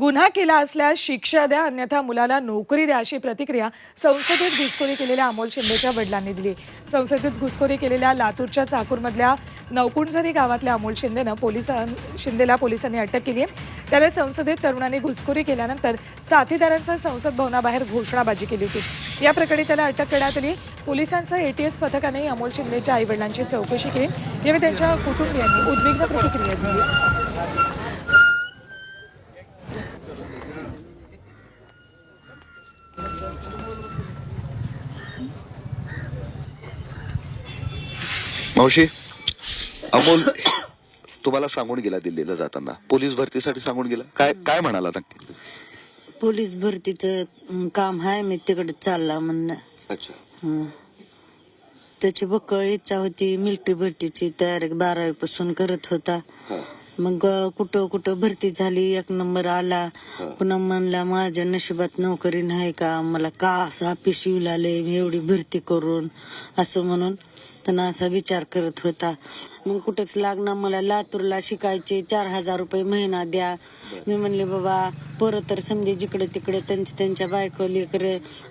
गुन्हा केला असल्यास शिक्षा द्या अन्यथा मुलाला नोकरी द्या अशी प्रतिक्रिया संसदेत घुसखोरी केलेल्या अमोल शिंदेच्या वडिलांनी दिली. संसदेत घुसखोरी केलेल्या लातूरच्या चाकूरमधल्या नवकुंझरी गावातल्या अमोल शिंदेनं पोलिसां शिंदेला पोलिसांनी अटक केली आहे. त्याला संसदेत तरुणांनी घुसखोरी केल्यानंतर साथीदारांसह संसद भवनाबाहेर घोषणाबाजी केली होती. या प्रकरणी त्याला अटक करण्यात आली. पोलिसांचं एटीएस पथकाने अमोल शिंदेच्या आईवडिलांची चौकशी केली. यावेळी त्यांच्या कुटुंबियांनी उद्विग्न प्रतिक्रिया दिली. मावशी अमोल तुम्हाला सांगून गेला दिल्लीला जाताना. पोलीस भरतीसाठी सांगून गेला. काय काय म्हणाला नक्की पोलीस भरतीचं काम आहे मी तिकडे चालला म्हणणं. अच्छा. हं. त्याची बक्कळ इच्छा होती मिलिटरी भरतीची तयारी बारावी पासून करत होता. मग अं, कुठं कुठं भरती झाली एक नंबर आला. पुन्हा म्हणला माझ्या नशिबात नोकरी नाही का? मला का असं येऊ लागले मी एवढी भरती करून? असं म्हणून त्यांना असा विचार करत होता. मग कुठंच लागणार मला लातूरला शिकायचे. चार हजार रुपये महिना द्या. मी म्हणले बाबा पोरं तर समजे जिकडे तिकडे त्यांच्या त्यांच्या बायको लेकर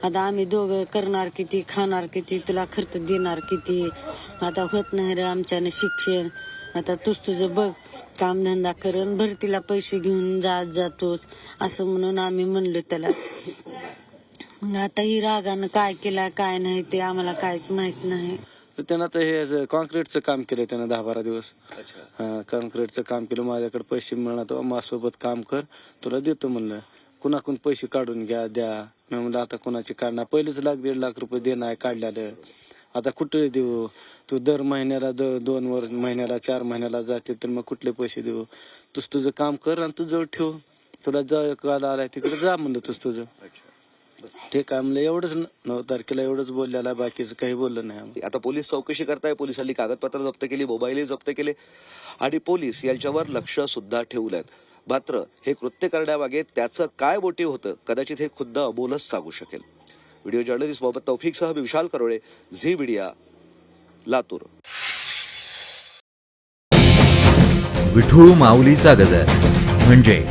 आता आम्ही दोघं करणार किती खाणार किती तुला खर्च देणार किती? आता होत नाही रे आमच्यानं शिक्षण. आता तूच तुझं बघ. कामधंदा करून भरतीला पैसे घेऊन जात जातोच असं म्हणून आम्ही म्हणलो त्याला. मग आता ही रागानं काय केलं काय नाही ते आम्हाला काहीच माहीत नाही. तर त्यानं आता हे कॉन्क्रीटचं काम केलं त्यानं दहा बारा दिवस हा, कॉन्क्रीटचं काम केलं माझ्याकडे पैसे मिळणार तर माझ्यासोबत काम कर तुला देतो म्हणलं. कुणाकडून पैसे काढून घ्या द्या. मी म्हणलं आता कुणाचे काढणार? पहिलेच लाख दीड लाख रुपये देणं आहे काढलेलं आता कुठे देऊ. तू दर महिन्याला द- दोन वर महिन्याला चार महिन्याला जाते तर मग कुठले पैसे देऊ? तूच तुझं काम कर आणि तू जवळ ठेव. तुला जा काल आलाय तिकडे जा म्हणलं तुझ. तुझं ठीक आहे म्हणलं एवढंच न- नऊ तारखेला एवढंच बोललेला बाकीचं काही बोललं नाही. आता पोलीस चौकशी करताय पोलिसांनी कागदपत्र जप्त केली मोबाईलही जप्त केले. आणि पोलीस यांच्यावर लक्ष सुद्धा ठेवलंय. मात्र हे कृत्य करण्यामागे त्याचं काय मोटिव्ह होतं कदाचित हे खुद्द अमोलच सांगू शकेल. व्हिडिओ जर्नलिस्ट मोहम्मद तौफिकसह मी विशाल करोळे झी मीडिया लातूर. विठू माऊलीचा गजर म्हणजे